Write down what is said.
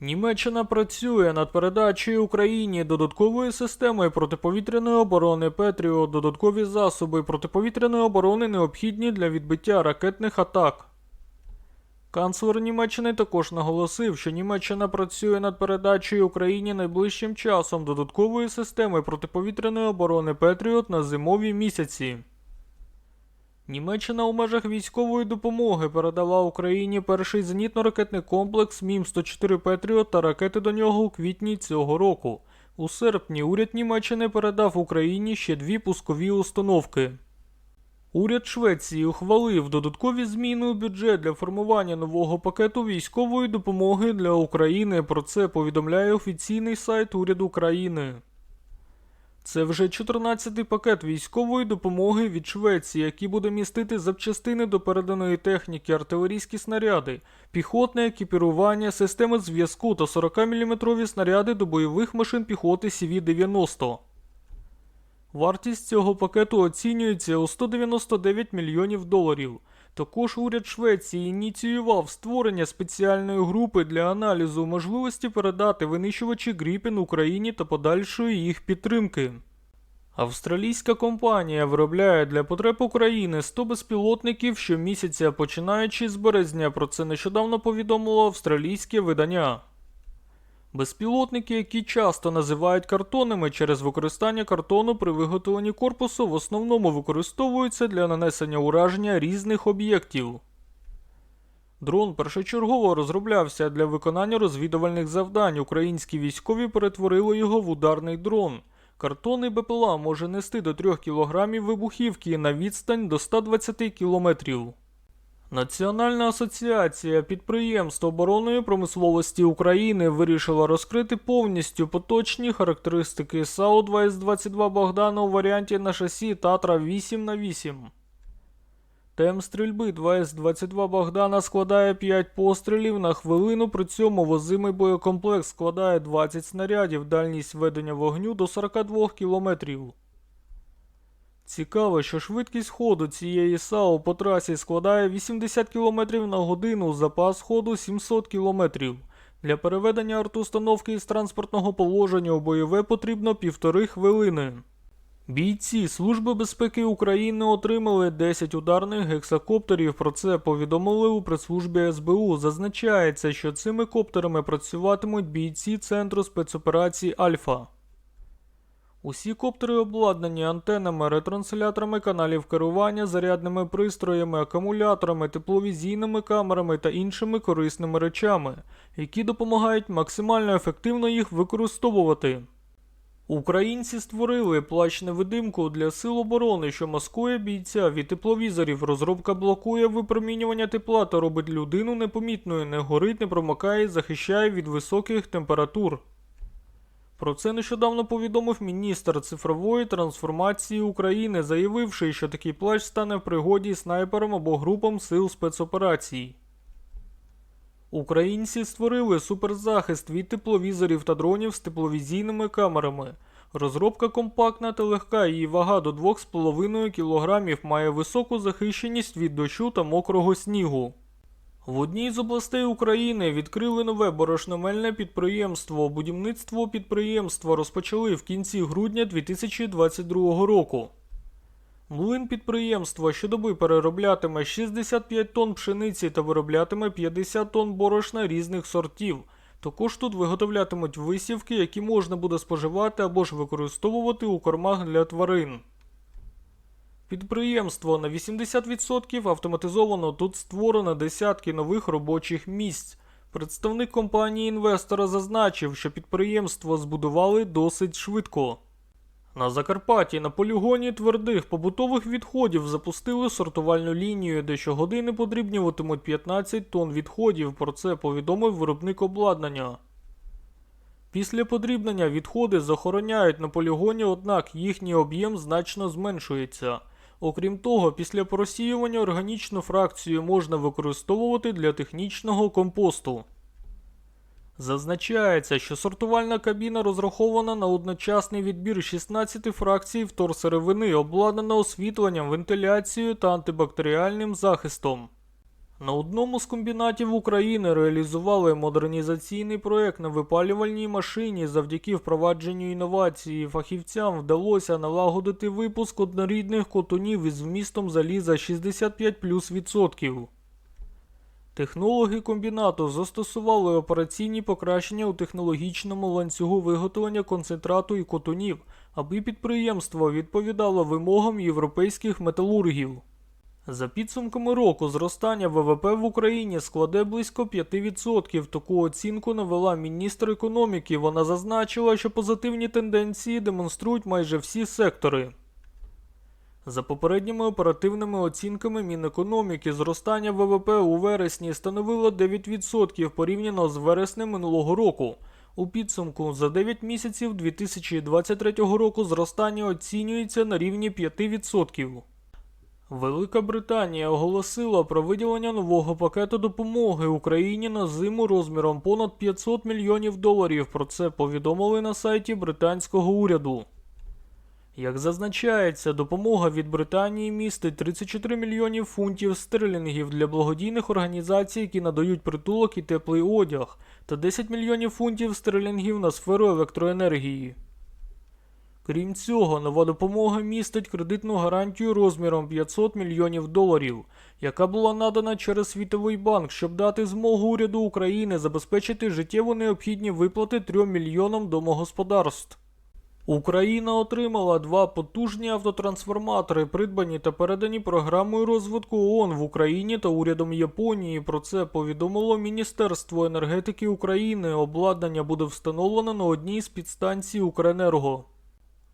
Німеччина працює над передачею Україні додаткової системи протиповітряної оборони Петріо, додаткові засоби протиповітряної оборони необхідні для відбиття ракетних атак. Канцлер Німеччини також наголосив, що Німеччина працює над передачею Україні найближчим часом додаткової системи протиповітряної оборони Петріот на зимові місяці. Німеччина у межах військової допомоги передала Україні перший зенітно-ракетний комплекс МІМ-104 Петріот та ракети до нього у квітні цього року. У серпні уряд Німеччини передав Україні ще дві пускові установки. Уряд Швеції ухвалив додаткові зміни у бюджет для формування нового пакету військової допомоги для України. Про це повідомляє офіційний сайт уряду країни. Це вже 14-й пакет військової допомоги від Швеції, який буде містити запчастини до переданої техніки, артилерійські снаряди, піхотне екіпірування, системи зв'язку та 40-мм снаряди до бойових машин піхоти CV-90. Вартість цього пакету оцінюється у 199 мільйонів доларів. Також уряд Швеції ініціював створення спеціальної групи для аналізу можливості передати винищувачі Гріпін Україні та подальшої їх підтримки. Австралійська компанія виробляє для потреб України 100 безпілотників щомісяця, починаючи з березня. Про це нещодавно повідомило австралійське видання. Безпілотники, які часто називають картонами через використання картону при виготовленні корпусу, в основному використовуються для нанесення ураження різних об'єктів. Дрон першочергово розроблявся для виконання розвідувальних завдань. Українські військові перетворили його в ударний дрон. Картонний БПЛА може нести до 3 кг вибухівки на відстань до 120 км. Національна асоціація підприємств оборонної промисловості України вирішила розкрити повністю поточні характеристики САУ 2022 Богдана у варіанті на шасі Татра 8 на 8 Темп стрільби 2С-22 Богдана складає 5 пострілів на хвилину, при цьому возимий боєкомплекс складає 20 снарядів, дальність ведення вогню до 42 кілометрів. Цікаво, що швидкість ходу цієї САУ по трасі складає 80 км на годину, запас ходу 700 км. Для переведення артустановки із транспортного положення у бойове потрібно півтори хвилини. Бійці Служби безпеки України отримали 10 ударних гексакоптерів. Про це повідомили у прес-службі СБУ. Зазначається, що цими коптерами працюватимуть бійці Центру спецоперацій Альфа. Усі коптери обладнані антенами, ретрансляторами каналів керування, зарядними пристроями, акумуляторами, тепловізійними камерами та іншими корисними речами, які допомагають максимально ефективно їх використовувати. Українці створили плащ-невидимку для сил оборони, що маскує бійця від тепловізорів. Розробка блокує випромінювання тепла та робить людину непомітною, не горить, не промокає захищає від високих температур. Про це нещодавно повідомив міністр цифрової трансформації України, заявивши, що такий плащ стане в пригоді снайперам або групам сил спецоперацій. Українці створили суперзахист від тепловізорів та дронів з тепловізійними камерами. Розробка компактна та легка, її вага до 2,5 кг має високу захищеність від дощу та мокрого снігу. В одній з областей України відкрили нове борошномельне підприємство. Будівництво підприємства розпочали в кінці грудня 2022 року. Млин підприємства щодоби перероблятиме 65 тонн пшениці та вироблятиме 50 тонн борошна різних сортів. Також тут виготовлятимуть висівки, які можна буде споживати або ж використовувати у кормах для тварин. Підприємство на 80% автоматизовано тут створено десятки нових робочих місць. Представник компанії інвестора зазначив, що підприємство збудували досить швидко. На Закарпатті на полігоні твердих побутових відходів запустили сортувальну лінію, де щогодини подрібнюватимуть 15 тонн відходів. Про це повідомив виробник обладнання. Після подрібнення відходи захороняють на полігоні, однак їхній об'єм значно зменшується. Окрім того, після просіювання органічну фракцію можна використовувати для технічного компосту. Зазначається, що сортувальна кабіна розрахована на одночасний відбір 16 фракцій вторсировини, обладнана освітленням, вентиляцією та антибактеріальним захистом. На одному з комбінатів України реалізували модернізаційний проект на випалювальній машині. Завдяки впровадженню інновації фахівцям вдалося налагодити випуск однорідних котонів із вмістом заліза 65 плюс відсотків. Технологи комбінату застосували операційні покращення у технологічному ланцюгу виготовлення концентрату і котонів, аби підприємство відповідало вимогам європейських металургів. За підсумками року зростання ВВП в Україні складе близько 5%. Таку оцінку навела міністр економіки. Вона зазначила, що позитивні тенденції демонструють майже всі сектори. За попередніми оперативними оцінками Мінекономіки, зростання ВВП у вересні становило 9% порівняно з вереснем минулого року. У підсумку за 9 місяців 2023 року зростання оцінюється на рівні 5%. Велика Британія оголосила про виділення нового пакету допомоги Україні на зиму розміром понад 500 мільйонів доларів. Про це повідомили на сайті британського уряду. Як зазначається, допомога від Британії містить 34 мільйонів фунтів стерлінгів для благодійних організацій, які надають притулок і теплий одяг, та 10 мільйонів фунтів стерлінгів на сферу електроенергії. Крім цього, нова допомога містить кредитну гарантію розміром 500 мільйонів доларів, яка була надана через Світовий банк, щоб дати змогу уряду України забезпечити життєво необхідні виплати 3 мільйонам домогосподарств. Україна отримала два потужні автотрансформатори, придбані та передані програмою розвитку ООН в Україні та урядом Японії. Про це повідомило Міністерство енергетики України. Обладнання буде встановлено на одній з підстанцій Укренерго.